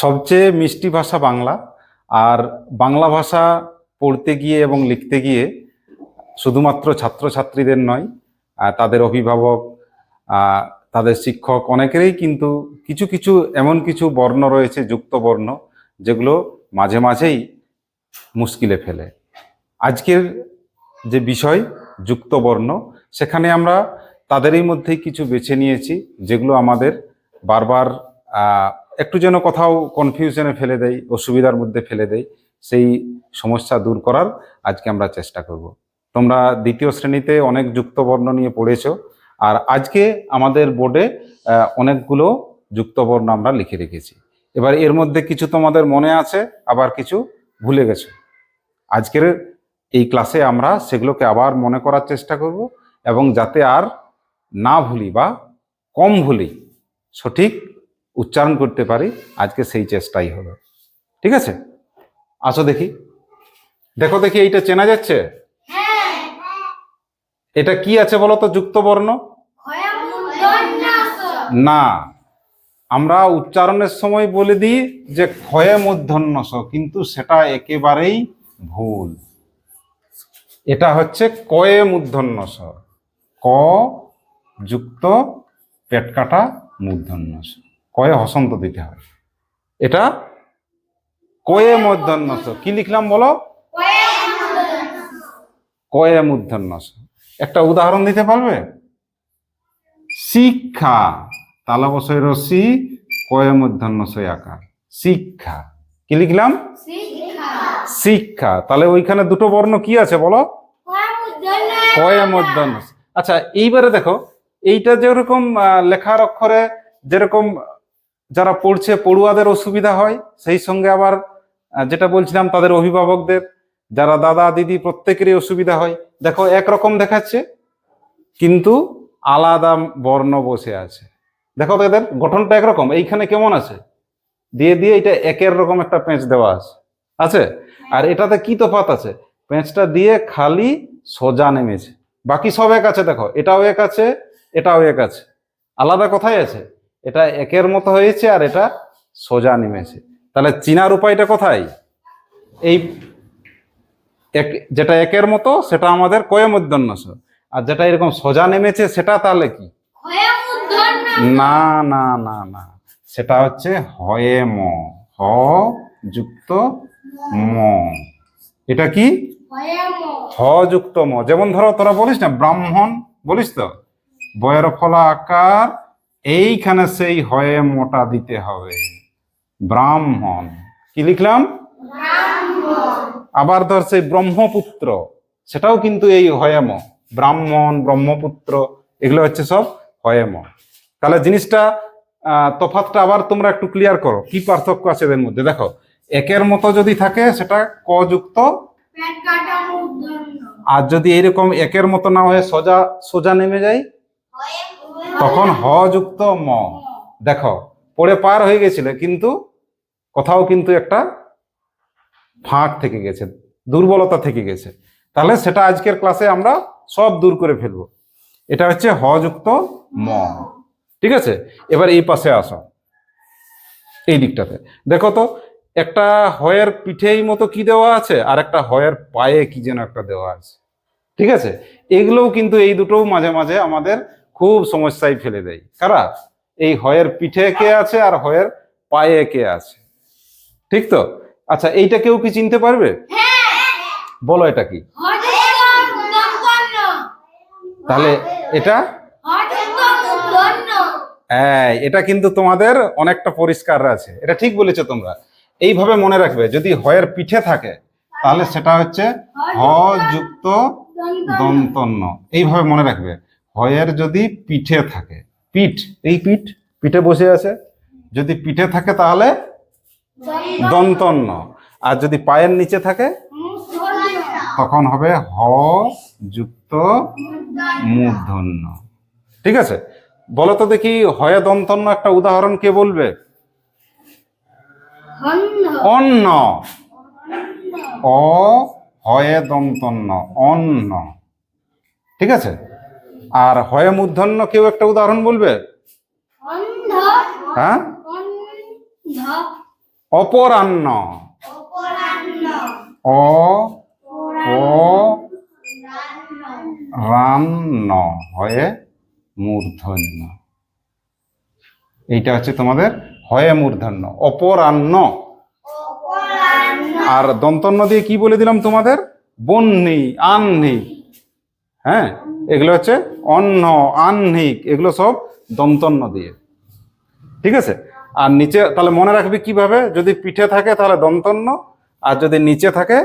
সবচেয়ে মিষ্টি ভাষা বাংলা। আর বাংলা ভাষা পড়তে গিয়ে এবং লিখতে গিয়ে শুধুমাত্র ছাত্রছাত্রীদের নয় তাদের অভিভাবক তাদের শিক্ষক, অনেকেরই কিন্তু কিছু কিছু এমন কিছু বর্ণ রয়েছে, যুক্ত বর্ণ, যেগুলো মাঝে মাঝেই মুশকিলে ফেলে। আজকের যে বিষয়, যুক্ত বর্ণ, সেখানে আমরা তাদেরই মধ্যেই কিছু বেছে নিয়েছি, যেগুলো আমাদের বারবার একটু যেন কোথাও কনফিউশনে ফেলে দেয় অসুবিধার মধ্যে ফেলে দেয় সেই সমস্যা দূর করার আজকে আমরা চেষ্টা করব। তোমরা দ্বিতীয় শ্রেণীতে অনেক যুক্ত বর্ণ নিয়ে পড়েছো, আর আজকে আমাদের বোর্ডে অনেকগুলো যুক্ত বর্ণ আমরা লিখে রেখেছি। এবার এর মধ্যে কিছু তোমাদের মনে আছে, আবার কিছু ভুলে গেছো। আজকের এই ক্লাসে আমরা সেগুলোকে আবার মনে করার চেষ্টা করব, এবং যাতে আর না ভুলি বা কম ভুলি সঠিক উচ্চারণ করতে পারি আজকে সেই চেষ্টাই হলো। ঠিক আছে? আসো দেখি। দেখো দেখি এইটা চেনা যাচ্ছে? এটা কি আছে বলো তো যুক্ত বর্ণ? না। আমরা উচ্চারণের সময় বলে দিই যে ক্ষয়ে মূর্ধন্য স কিন্তু সেটা একেবারেই ভুল। এটা হচ্ছে কয়ে মূর্ধন্য স ক যুক্ত পেট কাটা মূর্ধন্য স কয়ে হসন্ত দিতে হয় এটা কয়ে মূর্ধন্য স কি লিখলাম বলো? কয়ে মূর্ধন্য স একটা উদাহরণ দিতে পারবে? শিক্ষা। তালা বসয় রসি কয়ে সই আকার। শিক্ষা। কি লিখলাম? শিক্ষা। তাহলে ওইখানে দুটো বর্ণ কি আছে বলো? কয়ে মূর্ধন্য স। আচ্ছা এইবারে দেখো, এইটা যেরকম লেখার অক্ষরে যেরকম যারা পড়ছে, পড়ুয়াদের অসুবিধা হয়, সেই সঙ্গে আবার যেটা বলছিলাম, তাদের অভিভাবকদের, যারা দাদা, দিদি, প্রত্যেকেরই অসুবিধা হয়। দেখো, একরকম দেখাচ্ছে, কিন্তু আলাদা বর্ণ বসে আছে। দেখো তো এদের গঠনটা একরকম, এইখানে কেমন আছে? দিয়ে দিয়ে এটা একের রকম একটা পেঁচ দেওয়া আছে। আছে? আর এটাতে কি তফাৎ আছে? পেঁচটা দিয়ে খালি সোজা নেমেছে। বাকি সব এক আছে, দেখো, এটাও এক আছে, এটাও এক আছে। আলাদা কোথায় আছে। এটা একের মতো হয়েছে আর এটা সোজা নেমেছে। তাহলে চিনার উপায়টা কোথায়? এই এক যেটা একের মতো সেটা আমাদের কয়ে মধ্যাহ্নস আর যেটা এরকম সোজা নেমেছে সেটা তাহলে কি? না না না না। সেটা হচ্ছে হয়ে ম হ যুক্ত ম। এটা কি? হ যুক্ত ম। যেমন ধরো তোরা বলিস না ব্রাহ্মণ বলিস তো? বয়ের ফলা আকার এইখানে সেই হয়ে মোটা দিতে হবে। ব্রাহ্মণ। কি লিখলাম? আবার ধর সেই ব্রহ্মপুত্র। সেটাও কিন্তু এই হয়েম। ব্রাহ্মণ ব্রহ্মপুত্র এগুলো হচ্ছে সব হয়েম। তাহলে জিনিসটা আহ, তফাৎটা আবার তোমরা একটু ক্লিয়ার করো। কি পার্থক্য আছে এদের মধ্যে? দেখো একের মতো যদি থাকে সেটা ক যুক্ত। আর যদি এরকম একের মতো না হয়ে সোজা সোজা নেমে যায়? তখন হ যুক্ত ম। দেখো, পড়ে পার হয়ে গেছিল, কিন্তু কোথাও কিন্তু একটা ফাঁক থেকে গেছে, দুর্বলতা থেকে গেছে। তাহলে সেটা আজকের ক্লাসে আমরা সব দূর করে ফেলব। এটা হচ্ছে হ যুক্ত ম। ঠিক আছে? এবার এই পাশে আসো। এই দিকটাতে। দেখো তো, একটা হয়ের পিঠেই মতো কি দেওয়া আছে, আর একটা হয়ের পায়ে কি যেন একটা দেওয়া আছে। ঠিক আছে? এগুলোও কিন্তু এই দুটোও মাঝে মাঝে আমাদের খুব সমস্যায় ফেলে দেয়। কারা? এই হয়ের পিঠে কে আছে আর হয়ের পায়ে কে আছে। ঠিক তো? আচ্ছা এইটা কেউ কি চিনতে পারবে? বলো এটা কি? তাহলে এটা? হ্যাঁ এটা কিন্তু তোমাদের অনেকটা পরিষ্কার আছে। এটা ঠিক বলেছ তোমরা। এইভাবে মনে রাখবে যদি হয়ের পিঠে থাকে তাহলে সেটা হচ্ছে হ যুক্ত দন্তন্য। এইভাবে মনে রাখবে। হয়ের যদি পিঠে থাকে পিঠ এই পিঠ পিঠে বসে আছে। যদি পিঠে থাকে তাহলে দন্তন্য আর যদি পায়ের নিচে থাকে তখন হবে হ যুক্ত মূর্ধন্য ঠিক আছে? বলো তো দেখি হয়ে দন্তন্য একটা উদাহরণ কে বলবে? অন্ন। অ হয়ে দন্তন্য অন্ন। ঠিক আছে? আর হয়ে মূর্ধন্য কেউ একটা উদাহরণ বলবে? হ্যাঁ? অপরাহ্ন। অ রান্ন হয়ে মূর্ধন্য। এইটা হচ্ছে তোমাদের হয়ে মূর্ধন্য অপরাহ্ন। আর দন্তন্য দিয়ে কি বলে দিলাম তোমাদের? বন্যি আহ্নিক হ্যাঁ? এগুলো হচ্ছে অন্ন আহ্নিক এগুলো সব দন্তন্য দিয়ে। ঠিক আছে? আর নিচে তাহলে মনে রাখবি কীভাবে? যদি পিঠে থাকে তাহলে দন্তন্য আর যদি নিচে থাকে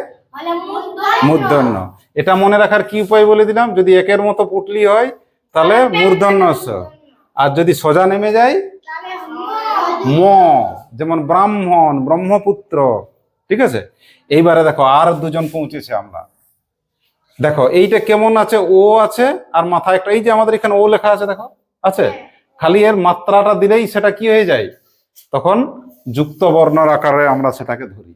মূর্ধন্য। এটা মনে রাখার কি উপায় বলে দিলাম? যদি একের মতো পুটলি হয় তাহলে মূর্ধন্য। আর যদি সোজা নেমে যায় ম। যেমন ব্রাহ্মণ ব্রহ্মপুত্র। ঠিক আছে? এইবারে দেখো আর দুজন পৌঁছেছে আমরা। দেখো এইটা কেমন আছে? ও আছে আর মাথায় একটা। এই যে আমাদের এখানে ও লেখা আছে দেখো আছে? খালি এর মাত্রাটা দিলেই সেটা কি হয়ে যায়? তখন যুক্ত বর্ণর আকারে আমরা সেটাকে ধরি।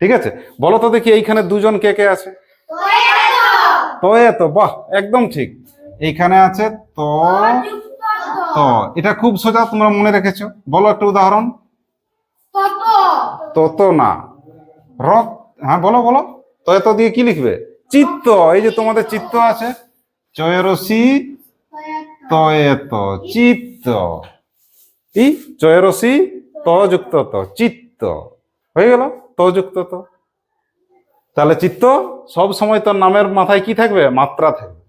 ঠিক আছে? বলো তো দেখি এইখানে দুজন কে কে আছে? তো এ তো। বাহ একদম ঠিক। এইখানে আছে তো তো এটা খুব সোজা তোমরা মনে রেখেছো? বলো একটা উদাহরণ। তত। না। রক হ্যাঁ বলো বলো। তো এত দিয়ে কি লিখবে? চিত্ত এই যে তোমাদের চিত্ত আছে। চয়রসি তয়েত চিত্ত। ই চয়রসি ত যুক্ত ত চিত্ত। হয়ে গেল? ত তো তাহলে চিত্ত সব সময় তোর নামের মাথায় কি থাকবে? মাত্রা থাকবে।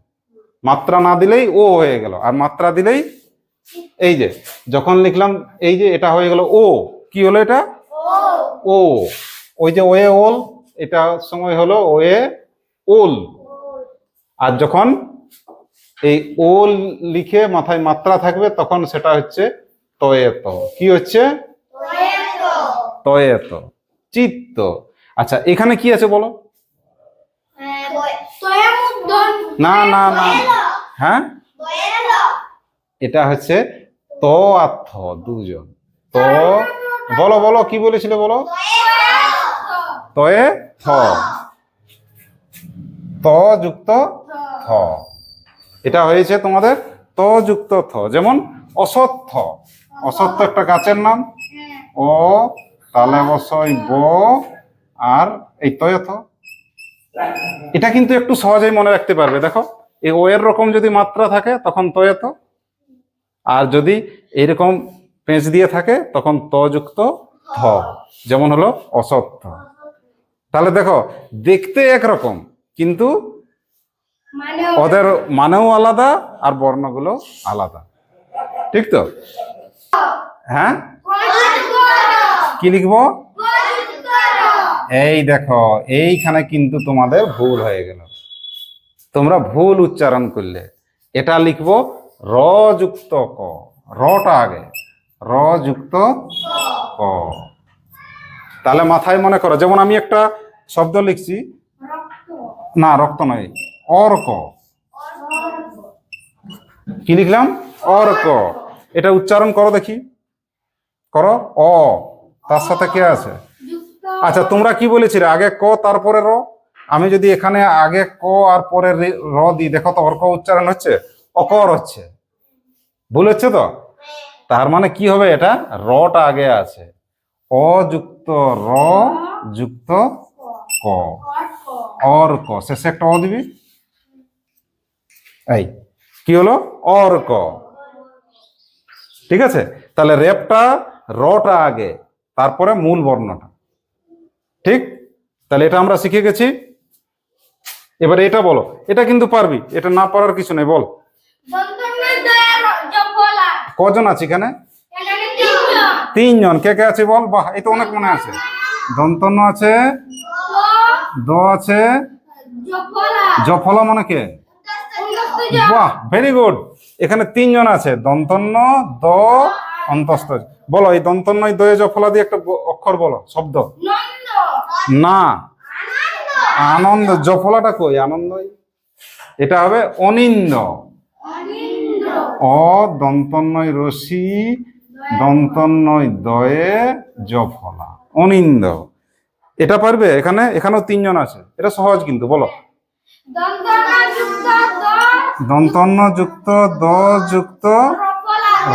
মাত্রা না দিলেই ও হয়ে গেল। আর মাত্রা দিলেই এই যে যখন লিখলাম এই যে এটা হয়ে গেল ও। কি হলো এটা? ও। ওই যে ওয়ে ওল এটা সময় হলো ওয়ে ওল। আর যখন এই ওল লিখে মাথায় মাত্রা থাকবে তখন সেটা হচ্ছে তয়েত। কি হচ্ছে? তয়েত। চিত্ত। আচ্ছা এখানে কি আছে বলো? না না না। হ্যাঁ? এটা হচ্ছে ত আর থ দুজন। তো বলো বলো কি বলেছিলে বলো? তয়ে থ ত যুক্ত থ। এটা হয়েছে তোমাদের ত যুক্ত থ, যেমন অসত্য অসত্থ একটা গাছের নাম। ও তালে বসই ব, আর এই তয় থ। এটা কিন্তু একটু সহজেই মনে রাখতে পারবে, দেখো। এই ও এর রকম যদি মাত্রা থাকে, তখন তয় থ। আর যদি এইরকম পেঁচ দিয়ে থাকে, তখন ত যুক্ত থ। যেমন হলো অসত্থ। তাহলে দেখো, দেখতে একরকম। কিন্তু ওদের মানেও আলাদা আর বর্ণগুলো আলাদা। ঠিক তো? হ্যাঁ? কি লিখব? এই দেখো এইখানে কিন্তু তোমাদের ভুল হয়ে গেল। তোমরা ভুল উচ্চারণ করলে। এটা লিখব র যুক্ত ক। রটা আগে। র যুক্ত ক। তাহলে মাথায় মনে করো যেমন আমি একটা শব্দ লিখছি না, রক্ত নয়, অর্ক। কি লিখলাম? অর্ক। এটা উচ্চারণ করো দেখি। করো, অ। তার সাথে কে আছে? আচ্ছা তোমরা কি বলেছিলে? আগে ক, তারপরে র? আমি যদি এখানে আগে ক আর পরে র দিই, দেখো তো, অর্ক উচ্চারণ হচ্ছে, অকর হচ্ছে। ভুল হচ্ছে তো? তার মানে কি হবে এটা? রটা আগে আছে। অযুক্ত র, যুক্ত ক। অর্ক শেষে একটা অ দিবি। এই কি হলো? অর্ক ঠিক আছে? তাহলে রেপটা রটা আগে তারপরে মূল বর্ণটা। ঠিক? তাহলে এটা আমরা শিখে গেছি। এবার এটা বলো। এটা কিন্তু পারবি। এটা না পারার কিছু নেই বল। কজন আছে এখানে? তিনজন। কে কে আছে বল? বাহ এই তো অনেক মনে আছে। দন্তন্য আছে দ আছে? জফলা। মানে কে? বাহ ভেরি গুড এখানে তিনজন আছে দন্তন্য দ অন্তস্থ। বলো এই দন্তন্য দয়ে জফলা দিয়ে একটা অক্ষর বলো শব্দ। না। আনন্দ। জফলাটা কই? আনন্দই। এটা হবে অনিন্দ। অ দন্তন্নয় রশি দন্তন্নয় দয়ে জফলা। অনিন্দ। এটা পারবে? এখানে, এখানেও তিনজন আছে। এটা সহজ কিন্তু, বলো। দন্তন্য যুক্ত দ যুক্ত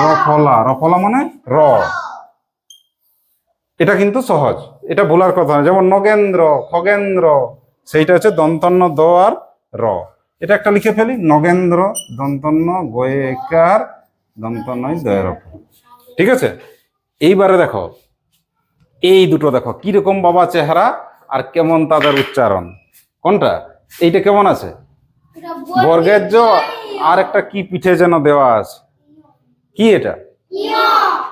রফলা। রফলা মানে র। এটা কিন্তু সহজ। এটা বলার কথা না যেমন নগেন্দ্র, খগেন্দ্র, সেইটা হচ্ছে দন্তন্য দ আর র। এটা একটা লিখে ফেলি। নগেন্দ্র দন্তন্য গয়েকার, দন্তন্নয় দয়ের। ঠিক আছে? এইবারে দেখো এই দুটো দেখো কীরকম বাবা চেহারা আর কেমন তাদের উচ্চারণ। কোনটা? এইটা কেমন আছে? বর্গের জ আর একটা কি পিঠে যেন দেওয়া আছে? কি এটা?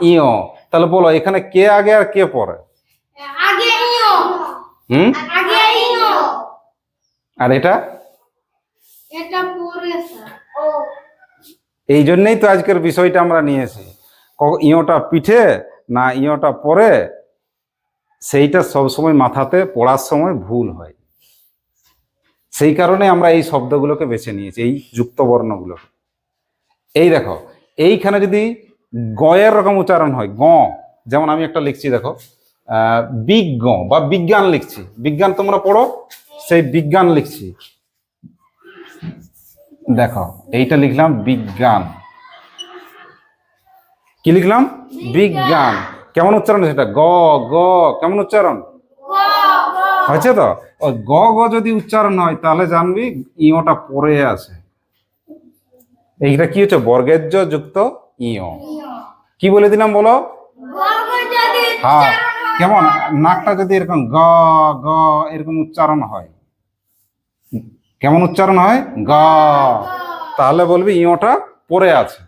ইয়। তাহলে বলো এখানে কে আগে আর কে পরে? হুম? আর এটা? এটা পরে স্যার। ও। এই জন্যই তো আজকের বিষয়টা আমরা নিয়েছি। ক- ইয়োটা পিঠে না ইয়োটা পরে? সেইটা সবসময় মাথাতে পড়ার সময় ভুল হয়। সেই কারণে আমরা এই শব্দগুলোকে বেছে নিয়েছি, এই যুক্ত বর্ণগুলো এই দেখো, এইখানে যদি গয়ের রকম উচ্চারণ হয়, গ, যেমন আমি একটা লিখছি, দেখো বিজ্ঞ বা বিজ্ঞান লিখছি। বিজ্ঞান তোমরা পড়ো, সেই বিজ্ঞান লিখছি। দেখো, এইটা লিখলাম বিজ্ঞান। কি লিখলাম? বিজ্ঞান। কেমন উচ্চারণ সেটা? গ গ কেমন উচ্চারণ? হয়েছে তো? ওই গ গ যদি উচ্চারণ হয় তাহলে জানবি ইওটা পরে আছে। এইটা কি হচ্ছে? বর্গের্য যুক্ত ইয়। কি বলে দিলাম বলো? হ্যাঁ। কেমন? নাকটা যদি এরকম গ গ এরকম উচ্চারণ হয়। কেমন উচ্চারণ হয়? গ। তাহলে বলবি ইয়োটা পরে আছে।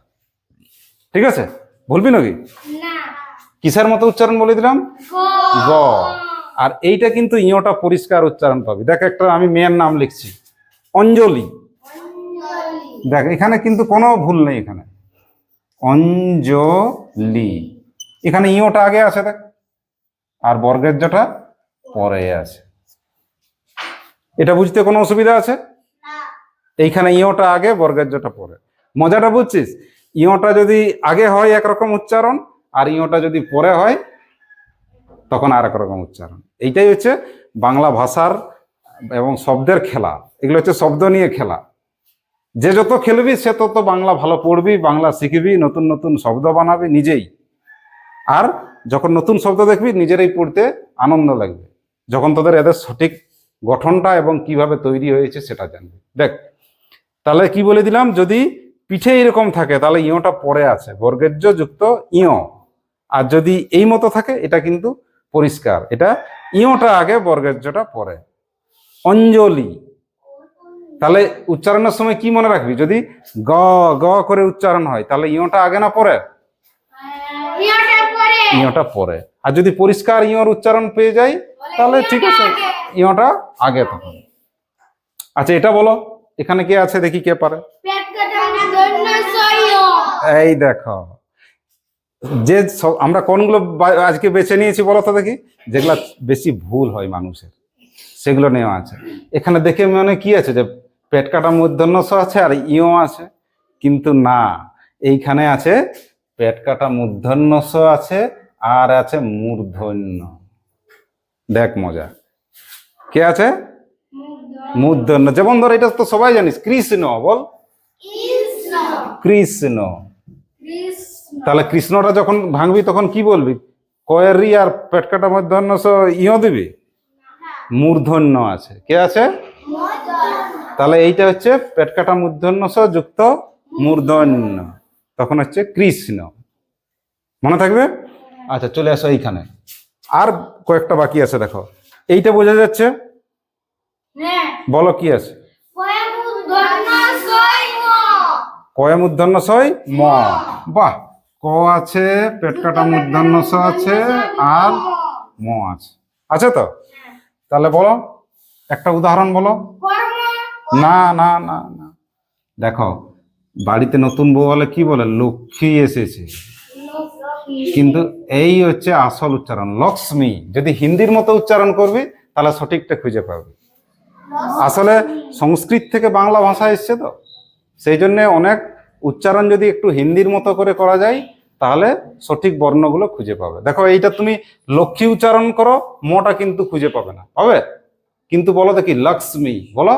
ঠিক আছে? বলবি নাকি? না। কিসের মতো উচ্চারণ বলে দিলাম? গ আর এইটা কিন্তু ইয়োটা পরিষ্কার উচ্চারণ পাবি। দেখ একটা আমি মেয়ের নাম লিখছি। অঞ্জলি। অঞ্জলি। দেখ এখানে কিন্তু কোনো ভুল নেই এখানে। অঞ্জলি। এখানে ইয়োটা আগে আছে দেখ। আর বর্গের জটা পরে আছে। এটা বুঝতে কোনো অসুবিধা আছে? এইখানে ইয়োটা আগে বর্গের জটা পরে। মজাটা বুঝছিস? ইয়োটা যদি আগে হয় একরকম উচ্চারণ আর ইয়োটা যদি পরে হয়, তখন আর এক রকম উচ্চারণ। এইটাই হচ্ছে বাংলা ভাষার এবং শব্দের খেলা। এগুলো হচ্ছে শব্দ নিয়ে খেলা। যে যত খেলবি, সে তত বাংলা ভালো পড়বি, বাংলা শিখবি, নতুন নতুন শব্দ বানাবি নিজেই। আর যখন নতুন শব্দ দেখবি, নিজেরাই পড়তে আনন্দ লাগবে। যখন তোদের এদের সঠিক গঠনটা এবং কীভাবে তৈরি হয়েছে সেটা জানবি। দেখ, তাহলে কি বলে দিলাম? যদি পিঠে এরকম থাকে, তাহলে ইয়োটা পরে আছে। বর্গের্য যুক্ত ইয়। আর যদি এই মতো থাকে এটা কিন্তু পরিষ্কার। এটা ইয়োটা আগে বর্গের্যটা পরে। অঞ্জলি। তাহলে উচ্চারণের সময় কি মনে রাখবি? যদি গ গ করে উচ্চারণ হয় তাহলে ইয়োটা আগে না পরে? ইওটা পরে। ইয়োটা পরে। আর যদি পরিষ্কার ইয়োর উচ্চারণ পেয়ে যাই তাহলে ঠিক আছে ইয়োটা আগে তখন। আচ্ছা এটা বলো এখানে কে আছে দেখি কে পারে। এই দেখো। যে সব- আমরা কোনগুলো আজকে বেছে নিয়েছি বলো তো দেখি? যেগুলা বেশি ভুল হয় মানুষের সেগুলো নেওয়া আছে। এখানে দেখে মনে কি আছে যে পেট কাটা মূর্ধন্য স আছে আর ইও আছে কিন্তু না। এইখানে আছে পেট কাটা মূর্ধন্য স আছে আর আছে মূর্ধন্য। দেখ মজা। কে আছে? মূর্ধন্য। যেমন ধর এটা তো সবাই জানিস কৃষ্ণ বল। কৃষ্ণ। কৃষ্ণ। তাহলে কৃষ্ণটা যখন ভাঙবি তখন কি বলবি? কয়েরি আর পেটকাটা মধ্যাহ্ন স ইও দিবি? মূর্ধন্য আছে। কে আছে? তাহলে এইটা হচ্ছে পেটকাটা মূর্ধন্য যুক্ত মূর্ধন্য। তখন হচ্ছে কৃষ্ণ। মনে থাকবে? আচ্ছা চলে আসো এইখানে। আর কয়েকটা বাকি আছে দেখো। এইটা বোঝা যাচ্ছে? বলো কি আছে? কয়ে মূর্ধন্য সই ম। বাহ! ক আছে পেট কাটা মূর্ধন্য স আছে আর ম। আছে। আছে তো? তাহলে বলো একটা উদাহরণ বলো। না না না না। দেখো বাড়িতে নতুন বউ বলে কি বলে? লক্ষ্মী এসেছে। কিন্তু এই হচ্ছে আসল উচ্চারণ লক্ষ্মী। যদি হিন্দির মতো উচ্চারণ করবি তাহলে সঠিকটা খুঁজে পাবি। আসলে সংস্কৃত থেকে বাংলা ভাষা এসছে তো? সেই জন্য অনেক উচ্চারণ যদি একটু হিন্দির মতো করে করা যায় তাহলে সঠিক বর্ণগুলো খুঁজে পাবে। দেখো এইটা তুমি লক্ষ্মী উচ্চারণ করো মটা কিন্তু খুঁজে পাবে না। পাবে? কিন্তু বলো দেখি লক্ষ্মী। বলো?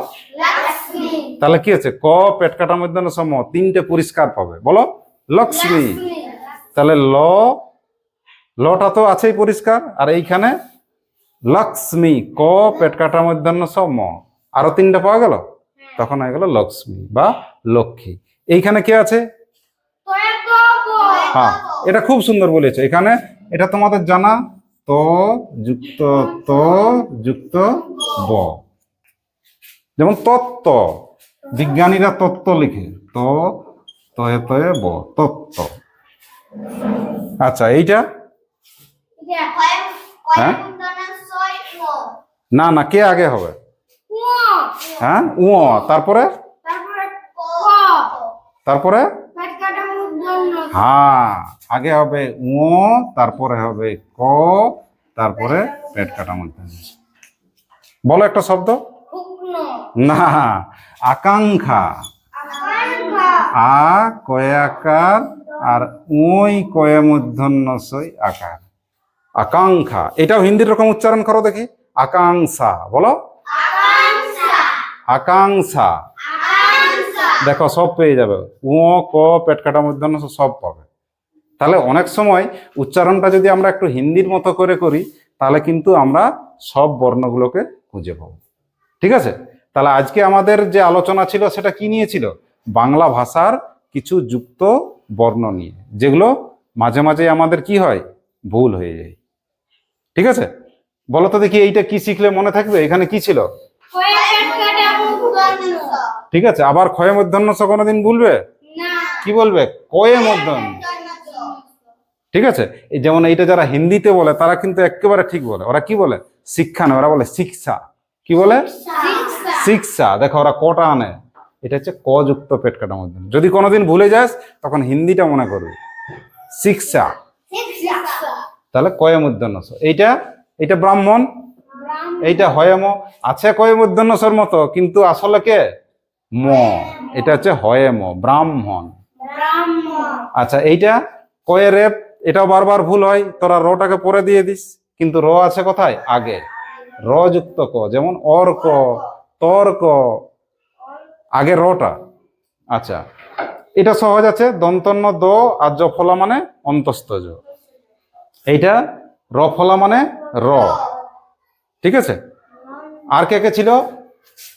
তাহলে কি আছে? ক পেট কাটার মধ্যে সম তিনটে পরিষ্কার পাবে। বলো? লক্ষ্মী। তাহলে ল লটা তো আছেই পরিষ্কার। আর এইখানে লক্ষ্মী ক পেট কাটা মধ্যাহ্ন স ম আরও তিনটা পাওয়া গেল? তখন হয়ে গেল লক্ষ্মী বা লক্ষ্মী। এইখানে কে আছে? হ্যাঁ এটা খুব সুন্দর বলেছে। এখানে এটা তোমাদের জানা ত যুক্ত ত যুক্ত ব। যেমন তত্ত্ব বিজ্ঞানীরা তত্ত্ব লিখে ত তয়ে তয়ে ব তত্ত্ব। আচ্ছা এইটা? হ্যাঁ? না না কে আগে হবে? হ্যাঁ উ তারপরে? তারপরে? হ্যাঁ আগে হবে উ তারপরে হবে ক তারপরে পেট কাটা মধ্যে বলো একটা শব্দ। না আকাঙ্ক্ষা। আ কয়াকার আর ওই কয়ে মূর্ধন্য সই আকার। আকাঙ্ক্ষা এটাও হিন্দির রকম উচ্চারণ করো দেখি। আকাঙ্ক্ষা বলো। আকাঙ্ক্ষা। দেখো, সব পেয়ে যাবে। ও ক, পেট কাটা স সব পাবে। তাহলে অনেক সময় উচ্চারণটা যদি আমরা একটু হিন্দির মতো করে করি, তাহলে কিন্তু আমরা সব বর্ণগুলোকে খুঁজে পাবো। ঠিক আছে? তাহলে আজকে আমাদের যে আলোচনা ছিল, সেটা কি নিয়েছিল বাংলা ভাষার কিছু যুক্ত বর্ণ নিয়ে, যেগুলো মাঝে মাঝে আমাদের কি হয়? ভুল হয়ে যায়। ঠিক আছে? বলো তো দেখি, এইটা কি শিখলে মনে থাকবে? এখানে কি ছিল? ঠিক আছে? আবার ক্ষয় মধ্যাহ্ন স কোনোদিন ভুলবে? কি বলবে? কয়ে মধ্যাহ্ন। ঠিক আছে? এই যেমন এইটা যারা হিন্দিতে বলে তারা কিন্তু একেবারে ঠিক বলে। ওরা কি বলে? শিক্ষা নয় ওরা বলে শিক্ষা। কি বলে? শিক্ষা। দেখো ওরা কটা আনে? এটা হচ্ছে ক যুক্ত পেট কাটা মধ্যে। যদি কোনোদিন ভুলে যাস তখন হিন্দিটা মনে করবি। শিক্ষা। তাহলে কয়ে মধ্যাহ্নস এইটা? এটা ব্রাহ্মণ? এইটা হয়ম। আছে কয়ে মধ্যাহ্নসর মতো কিন্তু আসলে কে? ম। এটা হচ্ছে হয়ে ম ব্রাহ্মণ। আচ্ছা এইটা কয়ে রেপ এটাও বারবার ভুল হয় তোরা রটাকে পরে দিয়ে দিস কিন্তু র আছে কোথায়? আগে। র যুক্ত ক যেমন অর্ক তর্ক আগে রটা। আচ্ছা এটা সহজ আছে দন্তন্য দ আর জফলা মানে অন্তস্তজ এইটা রফলা মানে র। ঠিক আছে? আর কে কে ছিল?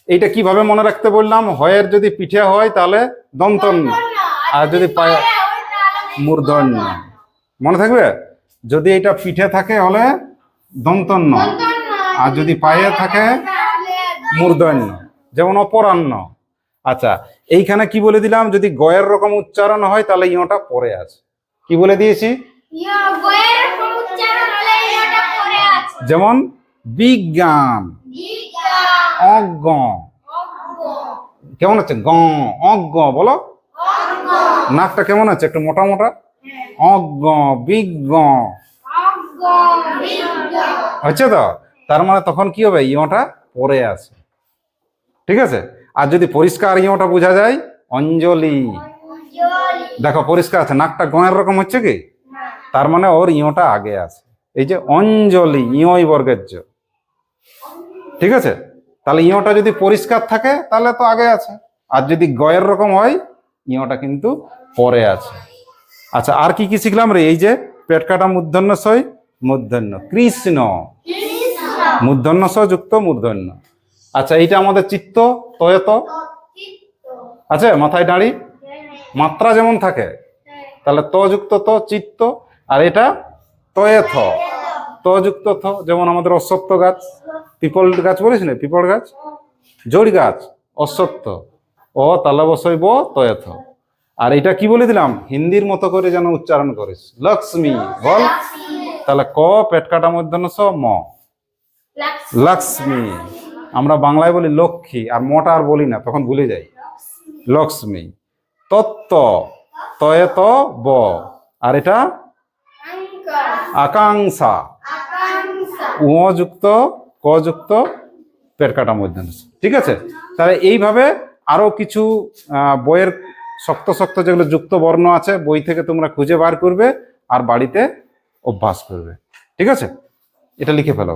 এইটা কীভাবে মনে রাখতে বললাম? হয়ের যদি পিঠে হয় তাহলে দন্তন্য আর যদি পায়ে মূর্ধন্য। মনে থাকবে? যদি এটা পিঠে থাকে হলে দন্তন্য। আর যদি পায়ে থাকে মূর্ধন্য। যেমন অপরাহ্ন। আচ্ছা এইখানে কি বলে দিলাম? যদি গয়ের রকম উচ্চারণ হয় তাহলে ইয়োটা পরে আছে। কি বলে দিয়েছি? যেমন বিজ্ঞান। অজ্ঞ। কেমন হচ্ছে গ অজ্ঞ বলো। নাকটা কেমন আছে? একটু মোটা মোটা। অজ্ঞ বিজ্ঞ। হচ্ছে তো? তার মানে তখন কি হবে? ইয়োটা পরে আছে। ঠিক আছে? আর যদি পরিষ্কার ইয়োটা বোঝা যায় অঞ্জলি। দেখো পরিষ্কার আছে। নাকটা গয়ের রকম হচ্ছে কি? তার মানে ওর ইয়োটা আগে আছে। এই যে অঞ্জলি ইয়ই বর্গের জ। ঠিক আছে? তাহলে ইয়োটা যদি পরিষ্কার থাকে, তাহলে তো আগে আছে। আর যদি গয়ের রকম হয় ইয়োটা কিন্তু পরে আছে। আচ্ছা আর কি কি শিখলাম রে? এই যে, পেট কাটা মূর্ধন্য সই মূর্ধন্য। কৃষ্ণ। মূর্ধন্য স যুক্ত মূর্ধন্য। আচ্ছা এইটা আমাদের চিত্ত তয়ত আছে? মাথায় দাঁড়ি? মাত্রা যেমন থাকে। তাহলে ত যুক্ত তো চিত্ত। আর এটা তয়ে থ ত যুক্ত থ, যেমন আমাদের অশ্বত্থ গাছ, পিপল গাছ বলিস না? পিপল গাছ? জড়ি গাছ, অশ্বত্থ। অ তালা বসইব তয়থ। আর এটা কি বলে দিলাম? হিন্দির মতো করে যেন উচ্চারণ করিস। লক্ষ্মী, বল। তাহলে ক, পেট কাটা মধ্যাহ্ন স, ম। লক্ষ্মী। আমরা বাংলায় বলি লক্ষ্মী, আর মটা আর বলি না, তখন ভুলে যাই। লক্ষ্মী। তত্ত্ব তয়ে ত ব। আর এটা? আকাঙ্ক্ষা। যুক্ত কযুক্ত যুক্ত পেট কাটা মধ্যাহ্ন ঠিক আছে? তাহলে এইভাবে আরও কিছু বইয়ের শক্ত শক্ত যেগুলো যুক্ত বর্ণ আছে, বই থেকে তোমরা খুঁজে বার করবে আর বাড়িতে অভ্যাস করবে। ঠিক আছে? এটা লিখে ফেলো